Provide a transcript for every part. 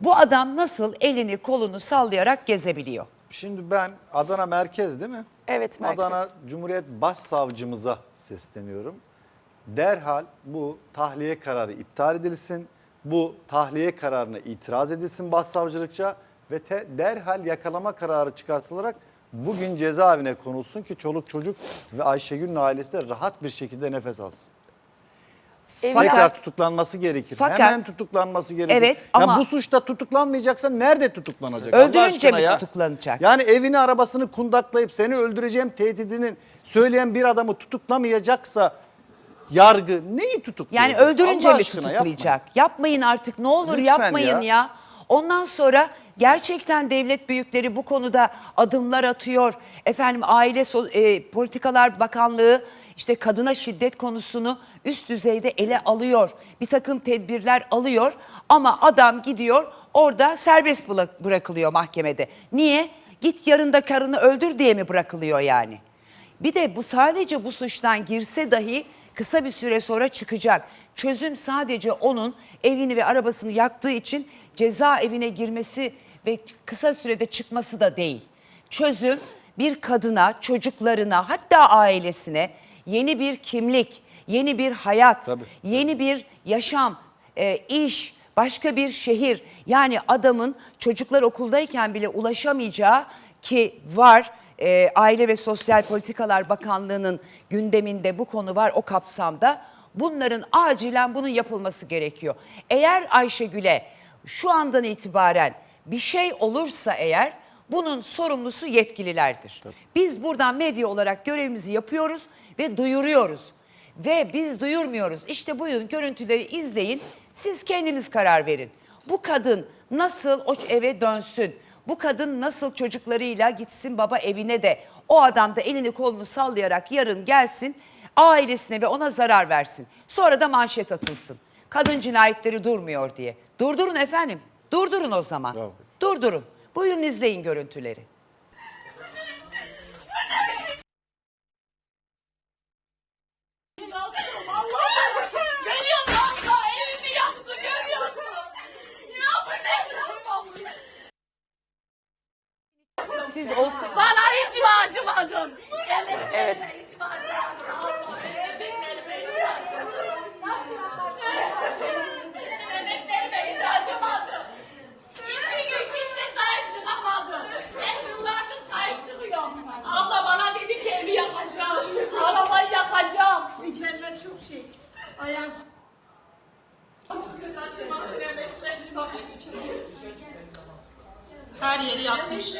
Bu adam nasıl elini kolunu sallayarak gezebiliyor? Şimdi ben Adana merkez değil mi? Evet, merkez. Adana Cumhuriyet Başsavcımıza sesleniyorum. Derhal bu tahliye kararı iptal edilsin. Bu tahliye kararına itiraz edilsin başsavcılıkça ve te- derhal yakalama kararı çıkartılarak bugün cezaevine konulsun ki çoluk çocuk ve Ayşegül'ün ailesi de rahat bir şekilde nefes alsın. Evlat- Tekrar tutuklanması gerekir. Fakat- Hemen tutuklanması gerekir. Evet, Ya ama- bu suçta tutuklanmayacaksa nerede tutuklanacak? Allah Öldürünce aşkına mi tutuklanacak? Yani evini arabasını kundaklayıp seni öldüreceğim tehdidinin söyleyen bir adamı tutuklamayacaksa yargı neyi tutuklayacak? Yani öldürünce Allah mi aşkına tutuklayacak? Yapmayın artık ne olur Lütfen yapmayın ya. ya. Ondan sonra gerçekten devlet büyükleri bu konuda adımlar atıyor. Efendim Aile So- e, Politikalar Bakanlığı işte kadına şiddet konusunu üst düzeyde ele alıyor. Bir takım tedbirler alıyor ama adam gidiyor orada serbest bırakılıyor mahkemede. Niye? Git yarın da karını öldür diye mi bırakılıyor yani? Bir de bu sadece bu suçtan girse dahi kısa bir süre sonra çıkacak. Çözüm sadece onun evini ve arabasını yaktığı için cezaevine girmesi ve kısa sürede çıkması da değil. Çözüm bir kadına, çocuklarına hatta ailesine yeni bir kimlik, yeni bir hayat, Tabii. yeni bir yaşam, e, iş, başka bir şehir. Yani adamın çocuklar okuldayken bile ulaşamayacağı ki var e, Aile ve Sosyal Politikalar Bakanlığı'nın gündeminde bu konu var o kapsamda. Bunların acilen bunun yapılması gerekiyor. Eğer Ayşegül'e şu andan itibaren bir şey olursa eğer bunun sorumlusu yetkililerdir. Biz buradan medya olarak görevimizi yapıyoruz ve duyuruyoruz. Ve biz duyurmuyoruz. İşte buyurun görüntüleri izleyin. Siz kendiniz karar verin. Bu kadın nasıl o eve dönsün? Bu kadın nasıl çocuklarıyla gitsin baba evine de o adam da elini kolunu sallayarak yarın gelsin ailesine ve ona zarar versin. Sonra da manşet atılsın. Kadın cinayetleri durmuyor diye. Durdurun efendim. Durdurun o zaman. Bravo. Durdurun. Buyurun izleyin görüntüleri. Görüyor musun abla? Evimi yaktı görüyor musun? Ne yapacağım? Siz olsun. Bana hiç mi acımadın? Evet. Evet. Abla bana dedi ki evi yakacağım. Arabayı yakacağım. İçerler çok şey. Ayağım her yeri yakmış.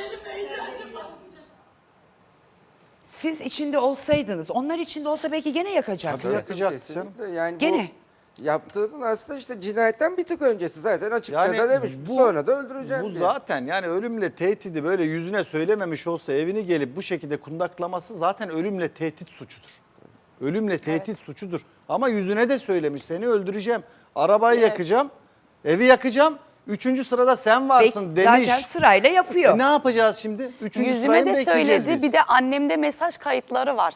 Siz içinde olsaydınız, onlar içinde olsa belki gene yakacak. Tabii yakacak Kesinlikle. canım. Yani Gene. bu yaptığının aslında işte cinayetten bir tık öncesi zaten açıkça Yani da demiş. bu- sonra da öldüreceğim Bu diye. zaten yani ölümle tehdidi böyle yüzüne söylememiş olsa evini gelip bu şekilde kundaklaması zaten ölümle tehdit suçudur. Ölümle tehdit suçudur. Ama yüzüne de söylemiş seni öldüreceğim. Arabayı yakacağım. Evi yakacağım. Üçüncü sırada sen varsın Belki demiş. Zaten sırayla yapıyor. E ne yapacağız şimdi? Üçüncü sırayı Yüzüme mı de bekleyeceğiz söyledi. biz? Bir de annemde mesaj kayıtları var.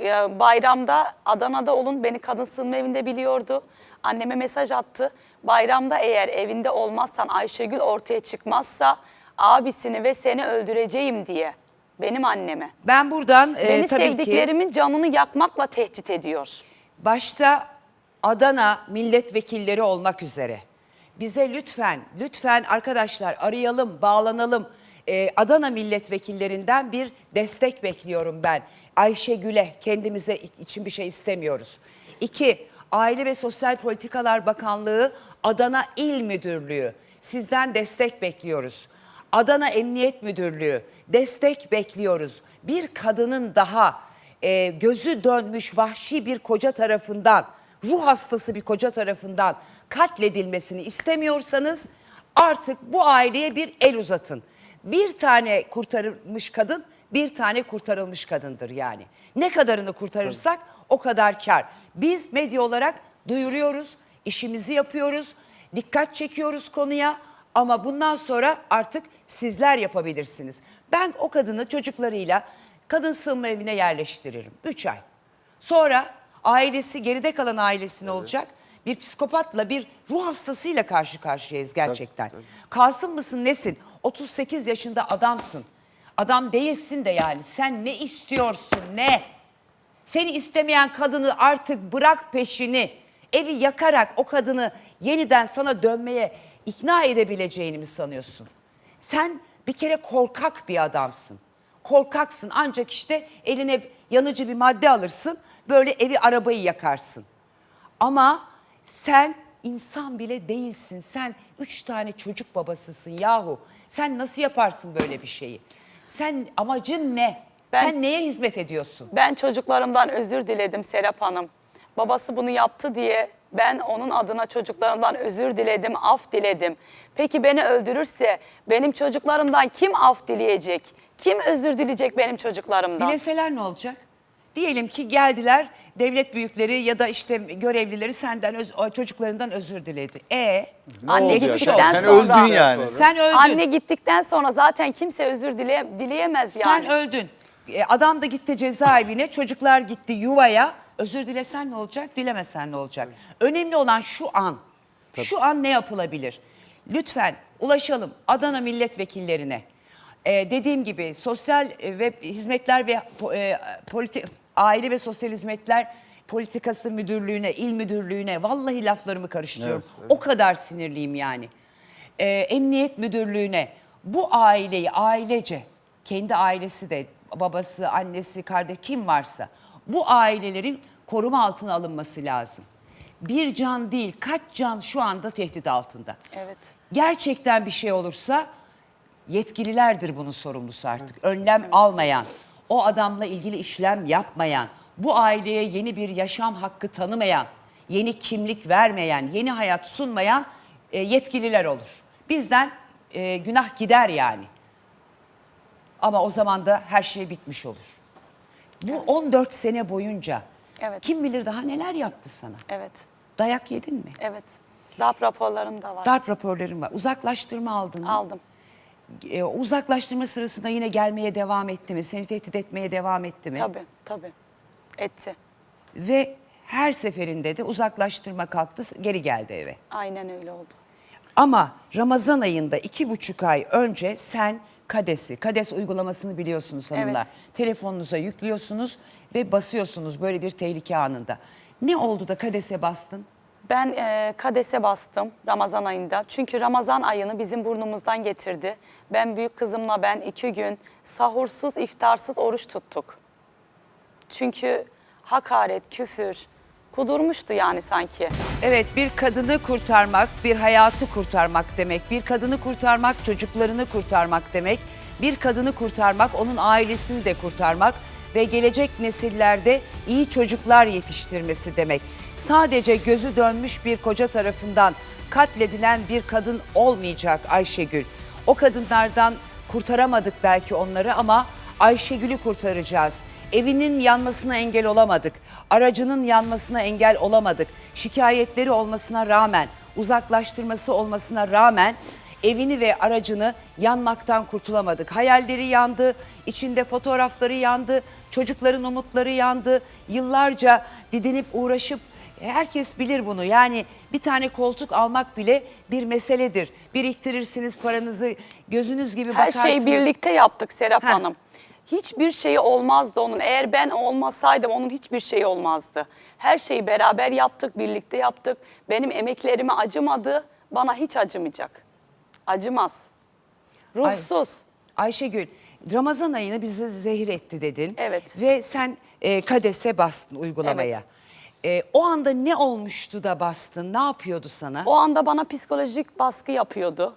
Ee, Bayramda Adana'da olun beni kadın sığınma evinde biliyordu. Anneme mesaj attı. Bayramda eğer evinde olmazsan Ayşegül ortaya çıkmazsa abisini ve seni öldüreceğim diye. Benim anneme. Ben buradan e, Beni tabii ki sevdiklerimin canını yakmakla tehdit ediyor. başta Adana milletvekilleri olmak üzere bize lütfen, lütfen arkadaşlar arayalım, bağlanalım. Ee, Adana milletvekillerinden bir destek bekliyorum ben. Ayşegül'e kendimize için bir şey istemiyoruz. İki, Aile ve Sosyal Politikalar Bakanlığı Adana İl Müdürlüğü sizden destek bekliyoruz. Adana Emniyet Müdürlüğü destek bekliyoruz. Bir kadının daha e, gözü dönmüş vahşi bir koca tarafından, ruh hastası bir koca tarafından katledilmesini istemiyorsanız artık bu aileye bir el uzatın. Bir tane kurtarılmış kadın, bir tane kurtarılmış kadındır yani. Ne kadarını kurtarırsak o kadar kar. Biz medya olarak duyuruyoruz, işimizi yapıyoruz, dikkat çekiyoruz konuya ama bundan sonra artık sizler yapabilirsiniz. Ben o kadını çocuklarıyla kadın sığınma evine yerleştiririm. 3 ay. Sonra ailesi geride kalan ailesine olacak. bir psikopatla bir ruh hastasıyla karşı karşıyayız gerçekten. Kasım mısın nesin? 38 yaşında adamsın. Adam değilsin de yani. Sen ne istiyorsun ne? Seni istemeyen kadını artık bırak peşini. Evi yakarak o kadını yeniden sana dönmeye ikna edebileceğini mi sanıyorsun? Sen bir kere korkak bir adamsın. Korkaksın ancak işte eline yanıcı bir madde alırsın. Böyle evi arabayı yakarsın. Ama sen insan bile değilsin. Sen üç tane çocuk babasısın yahu. Sen nasıl yaparsın böyle bir şeyi? Sen amacın ne? Ben- Sen neye hizmet ediyorsun? Ben çocuklarımdan özür diledim Serap Hanım. Babası bunu yaptı diye ben onun adına çocuklarımdan özür diledim, af diledim. Peki beni öldürürse benim çocuklarımdan kim af dileyecek? Kim özür dileyecek benim çocuklarımdan? Dileseler ne olacak? Diyelim ki geldiler devlet büyükleri ya da işte görevlileri senden öz- çocuklarından özür diledi. E Anne olacak? gittikten Sen sonra. öldün yani. sen öldün. Anne gittikten sonra zaten kimse özür dile, dileyemez yani. Sen öldün. E, adam da gitti cezaevine, çocuklar gitti yuvaya. Özür dilesen ne olacak, dilemesen ne olacak? Önemli olan şu an. Şu an ne yapılabilir? Lütfen ulaşalım Adana milletvekillerine. E, dediğim gibi sosyal e, ve hizmetler ve po- e, politi- aile ve sosyal hizmetler politikası müdürlüğüne, il müdürlüğüne vallahi laflarımı karıştırıyorum. O kadar sinirliyim yani. E, emniyet müdürlüğüne bu aileyi ailece kendi ailesi de babası, annesi, kardeş kim varsa bu ailelerin koruma altına alınması lazım. Bir can değil kaç can şu anda tehdit altında. Evet. Gerçekten bir şey olursa yetkililerdir bunun sorumlusu artık. Önlem almayan, o adamla ilgili işlem yapmayan, bu aileye yeni bir yaşam hakkı tanımayan, yeni kimlik vermeyen, yeni hayat sunmayan e, yetkililer olur. Bizden e, günah gider yani. Ama o zaman da her şey bitmiş olur. Bu 14 sene boyunca Evet. kim bilir daha neler yaptı sana? Evet. Dayak yedin mi? Evet. DAP raporlarım da var. Darp raporların var. Uzaklaştırma aldın mı? Aldım. E, uzaklaştırma sırasında yine gelmeye devam etti mi? Seni tehdit etmeye devam etti mi? Tabii, tabii. Etti. Ve her seferinde de uzaklaştırma kalktı, geri geldi eve. Aynen öyle oldu. Ama Ramazan ayında iki buçuk ay önce sen Kades'i, Kades uygulamasını biliyorsunuz hanımlar. Evet. Telefonunuza yüklüyorsunuz ve basıyorsunuz böyle bir tehlike anında. Ne oldu da Kades'e bastın? Ben e, kadese bastım Ramazan ayında. Çünkü Ramazan ayını bizim burnumuzdan getirdi. Ben büyük kızımla ben iki gün sahursuz, iftarsız oruç tuttuk. Çünkü hakaret, küfür kudurmuştu yani sanki. Evet bir kadını kurtarmak, bir hayatı kurtarmak demek. Bir kadını kurtarmak, çocuklarını kurtarmak demek. Bir kadını kurtarmak, onun ailesini de kurtarmak ve gelecek nesillerde iyi çocuklar yetiştirmesi demek. Sadece gözü dönmüş bir koca tarafından katledilen bir kadın olmayacak Ayşegül. O kadınlardan kurtaramadık belki onları ama Ayşegül'ü kurtaracağız. Evinin yanmasına engel olamadık. Aracının yanmasına engel olamadık. Şikayetleri olmasına rağmen, uzaklaştırması olmasına rağmen evini ve aracını yanmaktan kurtulamadık. Hayalleri yandı, içinde fotoğrafları yandı, çocukların umutları yandı. Yıllarca didinip uğraşıp herkes bilir bunu. Yani bir tane koltuk almak bile bir meseledir. Biriktirirsiniz paranızı, gözünüz gibi Her bakarsınız. şeyi birlikte yaptık Serap Heh. Hanım. Hiçbir şeyi olmazdı onun. Eğer ben olmasaydım onun hiçbir şeyi olmazdı. Her şeyi beraber yaptık, birlikte yaptık. Benim emeklerime acımadı, bana hiç acımayacak. Acımaz. Ruhsuz. Ayşegül, Ramazan ayını bize zehir etti dedin. Evet. Ve sen e, Kades'e bastın uygulamaya. E, o anda ne olmuştu da bastın? Ne yapıyordu sana? O anda bana psikolojik baskı yapıyordu.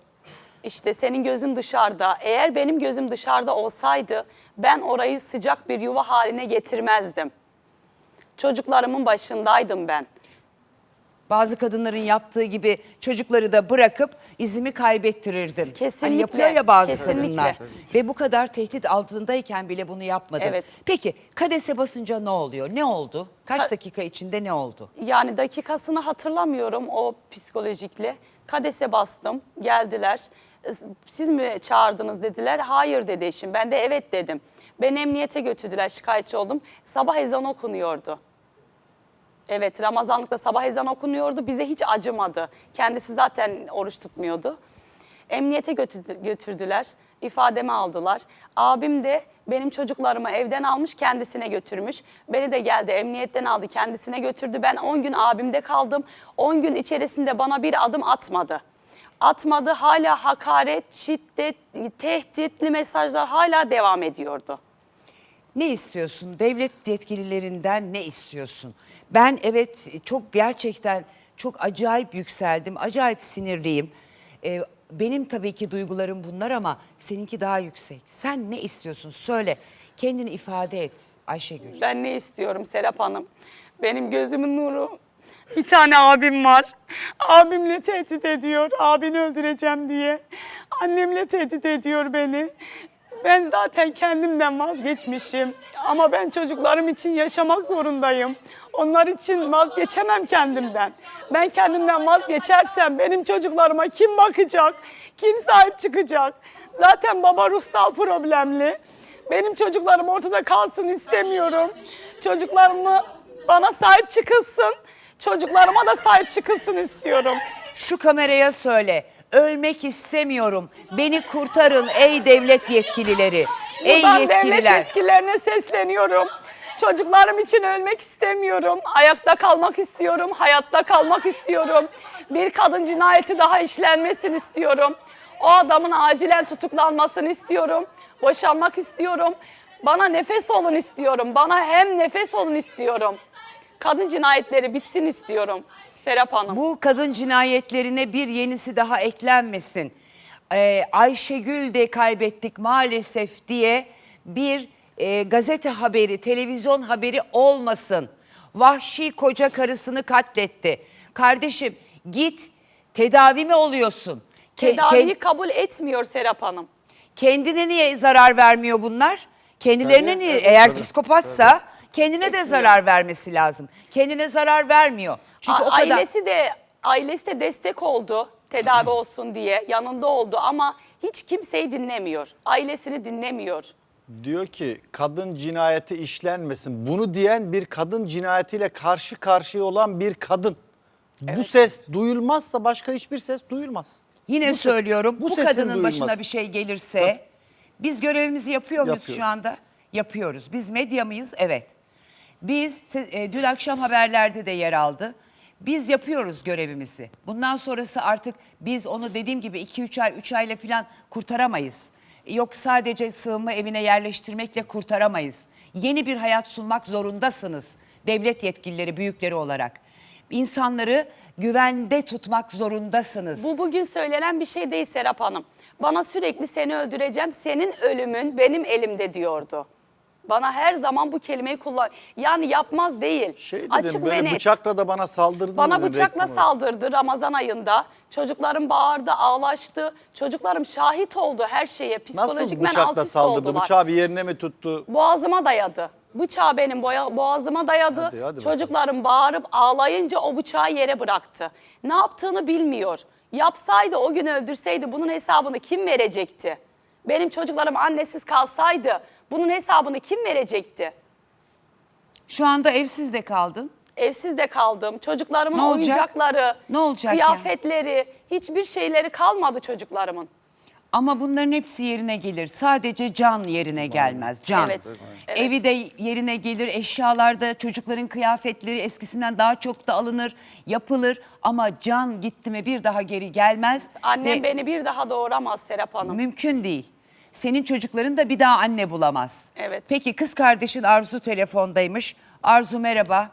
İşte senin gözün dışarıda. Eğer benim gözüm dışarıda olsaydı ben orayı sıcak bir yuva haline getirmezdim. Çocuklarımın başındaydım ben. Bazı kadınların yaptığı gibi çocukları da bırakıp izimi kaybettirirdim. Hani Kesinlikle, yapıyor ya bazı kesinlikle. kadınlar. Ve bu kadar tehdit altındayken bile bunu yapmadı. Evet. Peki Kades'e basınca ne oluyor? Ne oldu? Kaç Ka- dakika içinde ne oldu? Yani dakikasını hatırlamıyorum o psikolojikle. Kadese bastım, geldiler. Siz mi çağırdınız dediler. Hayır dedi eşim. Ben de evet dedim. Beni emniyete götürdüler, şikayetçi oldum. Sabah ezanı okunuyordu. Evet Ramazanlıkta sabah ezan okunuyordu. Bize hiç acımadı. Kendisi zaten oruç tutmuyordu. Emniyete götürdü- götürdüler. ifademi aldılar. Abim de benim çocuklarımı evden almış kendisine götürmüş. Beni de geldi emniyetten aldı kendisine götürdü. Ben 10 gün abimde kaldım. 10 gün içerisinde bana bir adım atmadı. Atmadı hala hakaret, şiddet, tehditli mesajlar hala devam ediyordu. Ne istiyorsun? Devlet yetkililerinden ne istiyorsun? Ben evet çok gerçekten çok acayip yükseldim. Acayip sinirliyim. Ee, benim tabii ki duygularım bunlar ama seninki daha yüksek. Sen ne istiyorsun? Söyle. Kendini ifade et Ayşegül. Ben ne istiyorum Serap Hanım? Benim gözümün nuru. Bir tane abim var. Abimle tehdit ediyor. Abini öldüreceğim diye. Annemle tehdit ediyor beni. Ben zaten kendimden vazgeçmişim. Ama ben çocuklarım için yaşamak zorundayım. Onlar için vazgeçemem kendimden. Ben kendimden vazgeçersem benim çocuklarıma kim bakacak? Kim sahip çıkacak? Zaten baba ruhsal problemli. Benim çocuklarım ortada kalsın istemiyorum. Çocuklarımı bana sahip çıkılsın. Çocuklarıma da sahip çıkılsın istiyorum. Şu kameraya söyle. Ölmek istemiyorum. Beni kurtarın ey devlet yetkilileri. Ey Buradan devlet yetkililer. yetkililerine sesleniyorum. Çocuklarım için ölmek istemiyorum. Ayakta kalmak istiyorum. Hayatta kalmak istiyorum. Bir kadın cinayeti daha işlenmesin istiyorum. O adamın acilen tutuklanmasını istiyorum. Boşanmak istiyorum. Bana nefes olun istiyorum. Bana hem nefes olun istiyorum. Kadın cinayetleri bitsin istiyorum. Serap Hanım. Bu kadın cinayetlerine bir yenisi daha eklenmesin. Ee, Ayşegül de kaybettik maalesef diye bir e, gazete haberi, televizyon haberi olmasın. Vahşi koca karısını katletti. Kardeşim git tedavi mi oluyorsun? Ke- Tedaviyi ke- kabul etmiyor Serap Hanım. kendine niye zarar vermiyor bunlar? Kendilerine Tabii, niye? tabii, Eğer tabii, psikopatsa kendine de zarar vermesi lazım. Kendine zarar vermiyor. Çünkü A- o kadar... Ailesi de ailesi de destek oldu tedavi olsun diye yanında oldu ama hiç kimseyi dinlemiyor. Ailesini dinlemiyor. Diyor ki kadın cinayeti işlenmesin. Bunu diyen bir kadın cinayetiyle karşı karşıya olan bir kadın. Bu ses duyulmazsa başka hiçbir ses duyulmaz. Yine söylüyorum bu bu, sesin kadının duyulması. başına bir şey gelirse biz görevimizi yapıyor muyuz Yapıyoruz. şu anda? Yapıyoruz. Biz medya mıyız? Evet. Biz e, dün akşam haberlerde de yer aldı. Biz yapıyoruz görevimizi. Bundan sonrası artık biz onu dediğim gibi 2-3 ay 3 ayla falan kurtaramayız. Yok sadece sığınma evine yerleştirmekle kurtaramayız. Yeni bir hayat sunmak zorundasınız devlet yetkilileri büyükleri olarak. İnsanları güvende tutmak zorundasınız. Bu bugün söylenen bir şey değil Serap Hanım. Bana sürekli seni öldüreceğim, senin ölümün benim elimde diyordu. Bana her zaman bu kelimeyi kullan. Yani yapmaz değil. Şey dedim Açık ve böyle net. bıçakla da bana saldırdı. Bana bıçakla saldırdı Ramazan ayında. Çocuklarım bağırdı, ağlaştı. Çocuklarım şahit oldu her şeye. Nasıl Psikolojikmen bıçakla saldırdı? oldular. Bıçağı bir yerine mi tuttu? Boğazıma dayadı. Bıçağı benim boya, boğazıma dayadı. Hadi, hadi bakalım. Çocuklarım bağırıp ağlayınca o bıçağı yere bıraktı. Ne yaptığını bilmiyor. Yapsaydı o gün öldürseydi bunun hesabını kim verecekti? Benim çocuklarım annesiz kalsaydı bunun hesabını kim verecekti? Şu anda evsiz de kaldın. Evsiz de kaldım. Çocuklarımın Ne olacak? oyuncakları, Ne olacak kıyafetleri, hiçbir şeyleri kalmadı çocuklarımın. Ama bunların hepsi yerine gelir. Sadece can yerine gelmez. Can. Evet, evet. Evi de yerine gelir. Eşyalarda çocukların kıyafetleri eskisinden daha çok da alınır, yapılır. Ama can gitti mi bir daha geri gelmez. Annem Ve beni bir daha doğuramaz Serap Hanım. Mümkün değil. Senin çocukların da bir daha anne bulamaz. Evet. Peki kız kardeşin Arzu telefondaymış. Arzu merhaba.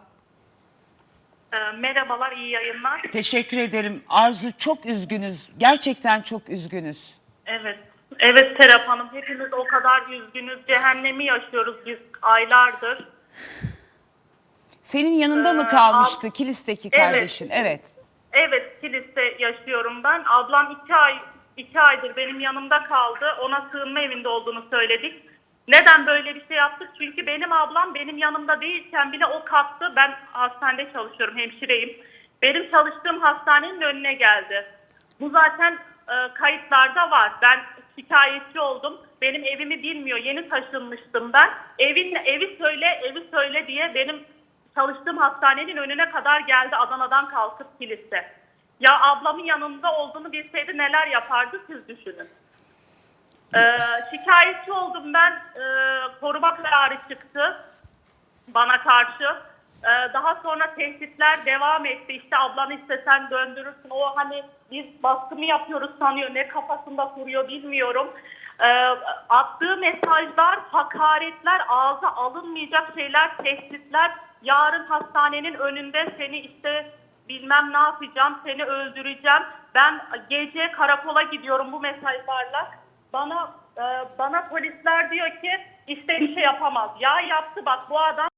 Ee, Merhabalar, iyi yayınlar. Teşekkür ederim. Arzu çok üzgünüz. Gerçekten çok üzgünüz. Evet, evet Serap Hanım, hepimiz o kadar üzgünüz. Cehennemi yaşıyoruz biz aylardır. Senin yanında mı Ee, kalmıştı ab- Kilis'teki kardeşin? Evet. Evet, kiliste yaşıyorum ben. Ablam iki ay, iki aydır benim yanımda kaldı. Ona sığınma evinde olduğunu söyledik. Neden böyle bir şey yaptık? Çünkü benim ablam benim yanımda değilken bile o kalktı. Ben hastanede çalışıyorum, hemşireyim. Benim çalıştığım hastanenin önüne geldi. Bu zaten e, kayıtlarda var. Ben şikayetçi oldum. Benim evimi bilmiyor. Yeni taşınmıştım ben. Evin evi söyle, evi söyle diye benim çalıştığım hastanenin önüne kadar geldi Adana'dan kalkıp kilise. Ya ablamın yanında olduğunu bilseydi neler yapardı siz düşünün. Ee, şikayetçi oldum ben. Ee, koruma kararı çıktı bana karşı. Ee, daha sonra tehditler devam etti. İşte ablanı istesen döndürürsün. O hani biz baskı mı yapıyoruz sanıyor. Ne kafasında kuruyor bilmiyorum. Ee, attığı mesajlar, hakaretler, ağza alınmayacak şeyler, tehditler. Yarın hastanenin önünde seni işte bilmem ne yapacağım, seni öldüreceğim. Ben gece karakola gidiyorum bu mesajlarla. Bana e, bana polisler diyor ki işte bir şey yapamaz. Ya yaptı bak bu adam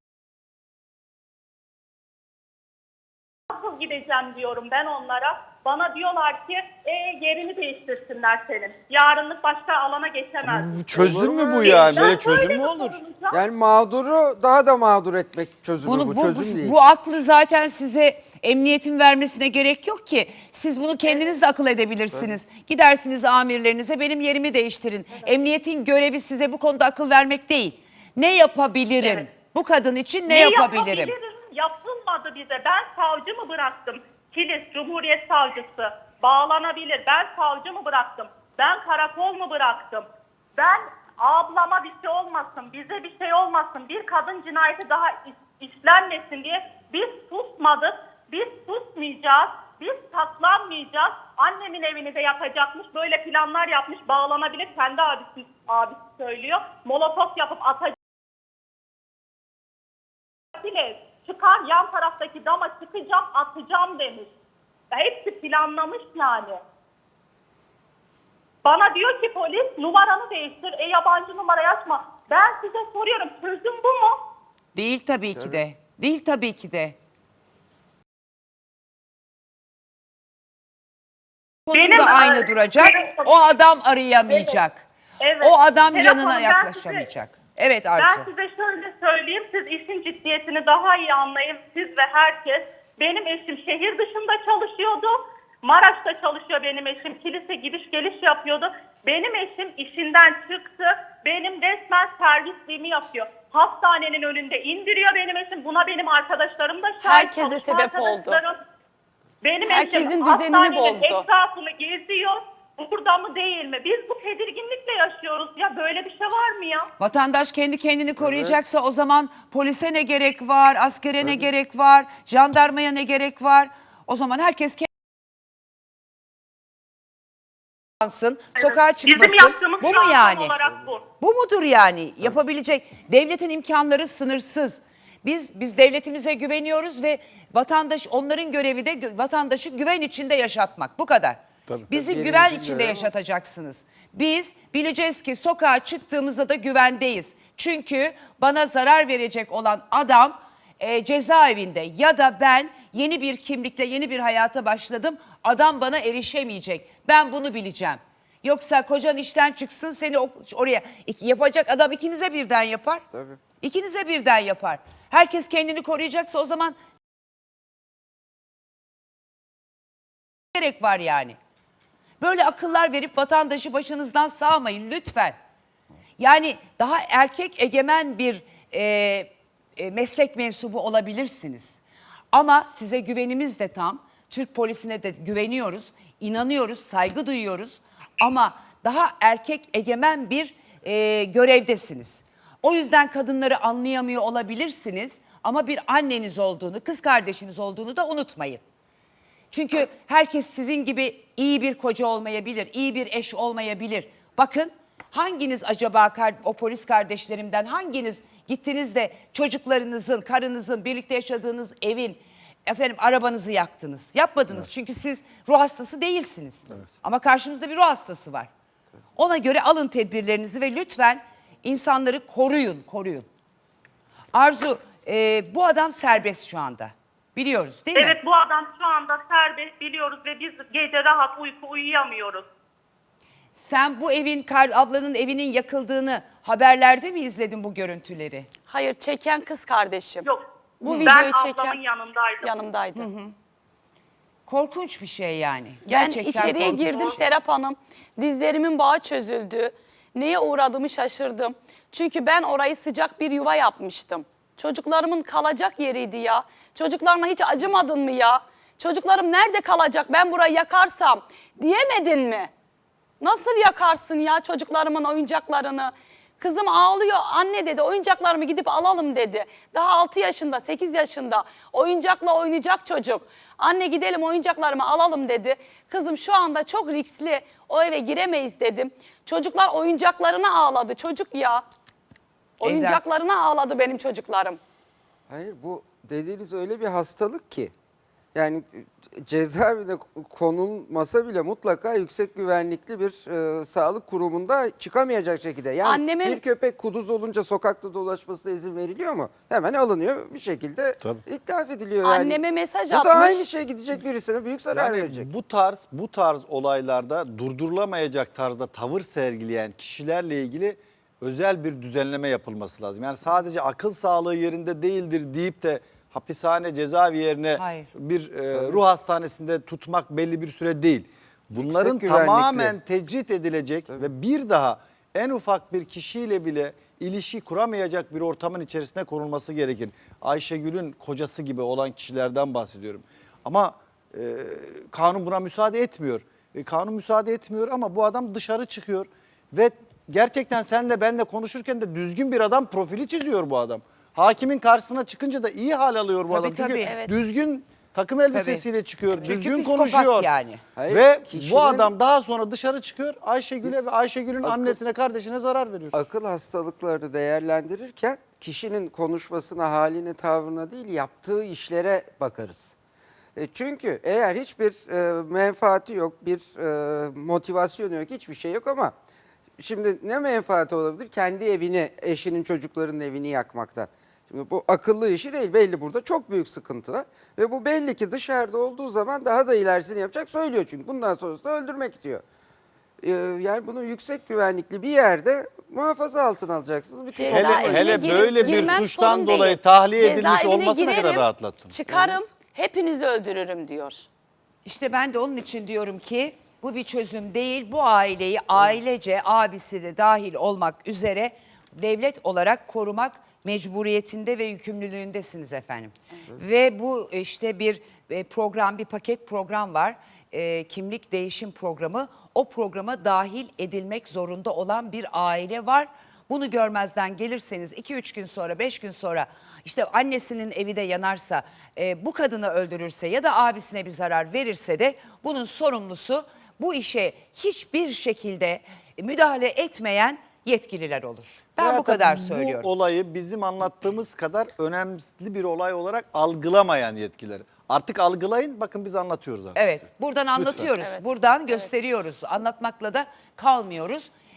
nasıl gideceğim diyorum ben onlara. Bana diyorlar ki e, yerini değiştirsinler senin. Yarınlık başka alana geçemezsin. Çözüm mü bu yani? Ben Böyle çözüm mü olur? Yani mağduru daha da mağdur etmek çözümü Bunu, bu, bu, çözüm bu, değil. bu aklı zaten size emniyetin vermesine gerek yok ki. Siz bunu kendiniz de akıl edebilirsiniz. Gidersiniz amirlerinize benim yerimi değiştirin. Emniyetin görevi size bu konuda akıl vermek değil. Ne yapabilirim? Evet. Bu kadın için ne, yapabilirim? Yapılmadı bize. Ben savcı mı bıraktım? Kilis Cumhuriyet Savcısı bağlanabilir. Ben savcı mı bıraktım? Ben karakol mu bıraktım? Ben ablama bir şey olmasın, bize bir şey olmasın, bir kadın cinayeti daha işlenmesin diye biz susmadık, biz susmayacağız, biz saklanmayacağız. Annemin evini de yakacakmış, böyle planlar yapmış, bağlanabilir. Kendi abisi, abisi söylüyor. Molotof yapıp atacak bile çıkar yan taraftaki dama çıkacağım atacağım demiş. Ya hepsi planlamış yani. Bana diyor ki polis numaranı değiştir. E yabancı numarayı açma. Ben size soruyorum çözüm bu mu? Değil tabii ki de. Değil tabii ki de. Konum Benim, da aynı duracak. telefon- O adam arayamayacak. Evet. O adam Telefonum, yanına ben yaklaşamayacak. Evet Arzu. Ben size şöyle söyleyeyim, siz işin ciddiyetini daha iyi anlayın, siz ve herkes. Benim eşim şehir dışında çalışıyordu. Maraş'ta çalışıyor benim eşim. Kilise gidiş geliş yapıyordu. Benim eşim işinden çıktı. Benim resmen servisliğimi yapıyor. Hastanenin önünde indiriyor benim eşim. Buna benim arkadaşlarım da şahit. Herkese çalışma sebep oldu. arkadaşlarım. Benim Herkesin eşim düzenini hastanenin bozdu. etrafını geziyor. Burada mı değil mi? Biz bu tedirginlikle yaşıyoruz. Ya böyle bir şey var mı ya? Vatandaş kendi kendini koruyacaksa o zaman polise ne gerek var, askere ne gerek var, jandarmaya ne gerek var? O zaman herkes kendi sokağa çıkmasın. Bizim yaptığımız bu mu yani? olarak bu. Bu mudur yani? Yapabilecek devletin imkanları sınırsız. Biz biz devletimize güveniyoruz ve vatandaş onların görevi de vatandaşı güven içinde yaşatmak. Bu kadar. Tabii. Bizi Tabii, güven içinde görevi. yaşatacaksınız. Biz bileceğiz ki sokağa çıktığımızda da güvendeyiz. Çünkü bana zarar verecek olan adam e, cezaevinde ya da ben yeni bir kimlikle yeni bir hayata başladım. Adam bana erişemeyecek. Ben bunu bileceğim. Yoksa kocan işten çıksın seni oraya yapacak adam ikinize birden yapar. Tabii. İkinize birden yapar. Herkes kendini koruyacaksa o zaman gerek var yani. Böyle akıllar verip vatandaşı başınızdan sağmayın lütfen. Yani daha erkek egemen bir e, e, meslek mensubu olabilirsiniz. Ama size güvenimiz de tam. Türk polisine de güveniyoruz, inanıyoruz, saygı duyuyoruz. Ama daha erkek egemen bir e, görevdesiniz. O yüzden kadınları anlayamıyor olabilirsiniz. Ama bir anneniz olduğunu, kız kardeşiniz olduğunu da unutmayın. Çünkü herkes sizin gibi iyi bir koca olmayabilir, iyi bir eş olmayabilir. Bakın hanginiz acaba o polis kardeşlerimden hanginiz gittiniz de çocuklarınızın, karınızın, birlikte yaşadığınız evin, efendim arabanızı yaktınız? Yapmadınız çünkü siz ruh hastası değilsiniz. Ama karşımızda bir ruh hastası var. Ona göre alın tedbirlerinizi ve lütfen insanları koruyun, koruyun. Arzu, e, bu adam serbest şu anda. Biliyoruz değil mi? Evet bu adam şu anda serbest biliyoruz ve biz gece rahat uyku uyuyamıyoruz. Sen bu evin, kar- ablanın evinin yakıldığını haberlerde mi izledin bu görüntüleri? Hayır çeken kız kardeşim. Yok. Bu ben videoyu ablamın çeken yanındaydım. yanımdaydı. Korkunç bir şey yani. Ben Gerçekten içeriye korkunç. girdim Serap Hanım. Dizlerimin bağı çözüldü. Neye uğradığımı şaşırdım. Çünkü ben orayı sıcak bir yuva yapmıştım. Çocuklarımın kalacak yeriydi ya. Çocuklarına hiç acımadın mı ya? Çocuklarım nerede kalacak ben burayı yakarsam diyemedin mi? Nasıl yakarsın ya çocuklarımın oyuncaklarını? Kızım ağlıyor anne dedi oyuncaklarımı gidip alalım dedi. Daha 6 yaşında 8 yaşında oyuncakla oynayacak çocuk. Anne gidelim oyuncaklarımı alalım dedi. Kızım şu anda çok riskli o eve giremeyiz dedim. Çocuklar oyuncaklarına ağladı çocuk ya. Oyuncaklarına ağladı benim çocuklarım. Hayır bu dediğiniz öyle bir hastalık ki. Yani e, cezaevine konulmasa bile mutlaka yüksek güvenlikli bir e, sağlık kurumunda çıkamayacak şekilde. Yani Annemin- bir köpek kuduz olunca sokakta dolaşmasına izin veriliyor mu? Hemen alınıyor bir şekilde Tabii. ithaf ediliyor. Yani. Anneme mesaj Bu da atmış. aynı şey gidecek birisine büyük zarar Yani verecek. bu tarz bu tarz olaylarda durdurulamayacak tarzda tavır sergileyen kişilerle ilgili özel bir düzenleme yapılması lazım. Yani sadece akıl sağlığı yerinde değildir deyip de hapishane cezaevi yerine Hayır. bir e, ruh hastanesinde tutmak belli bir süre değil. Bunların güvenlikli. tamamen tecrit edilecek ve bir daha en ufak bir kişiyle bile ilişki kuramayacak bir ortamın içerisine konulması gerekir. Ayşegül'ün kocası gibi olan kişilerden bahsediyorum. Ama e, kanun buna müsaade etmiyor. E, kanun müsaade etmiyor ama bu adam dışarı çıkıyor ve gerçekten senle benle konuşurken de düzgün bir adam profili çiziyor bu adam. Hakimin karşısına çıkınca da iyi hal alıyor bu Tabii, adam. Çünkü tabii. Evet. düzgün takım elbisesiyle çıkıyor. Düzgün psikopat konuşuyor. yani. Hayır, ve kişinin- bu adam daha sonra dışarı çıkıyor Ayşegül'e ve Ayşegül'ün akıl- annesine kardeşine zarar veriyor. akıl hastalıklarını değerlendirirken kişinin konuşmasına, haline, tavrına değil yaptığı işlere bakarız. E çünkü eğer hiçbir e, menfaati yok, bir e, motivasyonu yok, hiçbir şey yok ama şimdi ne menfaati olabilir? Kendi evini, eşinin, çocuklarının evini yakmaktan. Şimdi bu akıllı işi değil. Belli burada çok büyük sıkıntı var. Ve bu belli ki dışarıda olduğu zaman daha da ilerisini yapacak söylüyor çünkü. Bundan sonrasında öldürmek istiyor. Ee, yani bunu yüksek güvenlikli bir yerde muhafaza altına alacaksınız. Bütün Cezaevine Hele- hele girip- böyle bir girmem suçtan sorun dolayı değil. tahliye edilmiş Cezaevine olması ne kadar girerim, rahatlattı. Çıkarım, hepinizi öldürürüm diyor. İşte ben de onun için diyorum ki bu bir çözüm değil. Bu aileyi ailece abisi de dahil olmak üzere devlet olarak korumak mecburiyetinde ve yükümlülüğündesiniz efendim. Ve bu işte bir e, program, bir paket program var. E, kimlik değişim programı. O programa dahil edilmek zorunda olan bir aile var. Bunu görmezden gelirseniz 2-3 gün sonra 5 gün sonra işte annesinin evi de yanarsa e, bu kadını öldürürse ya da abisine bir zarar verirse de bunun sorumlusu bu işe hiçbir şekilde müdahale etmeyen yetkililer olur. Ben bu kadar söylüyorum. Bu olayı bizim anlattığımız kadar önemli bir olay olarak algılamayan yetkiler. Artık algılayın bakın biz anlatıyoruz artık Evet, size. buradan Lütfen. anlatıyoruz. Evet. Buradan gösteriyoruz. Anlatmakla da kalmıyoruz.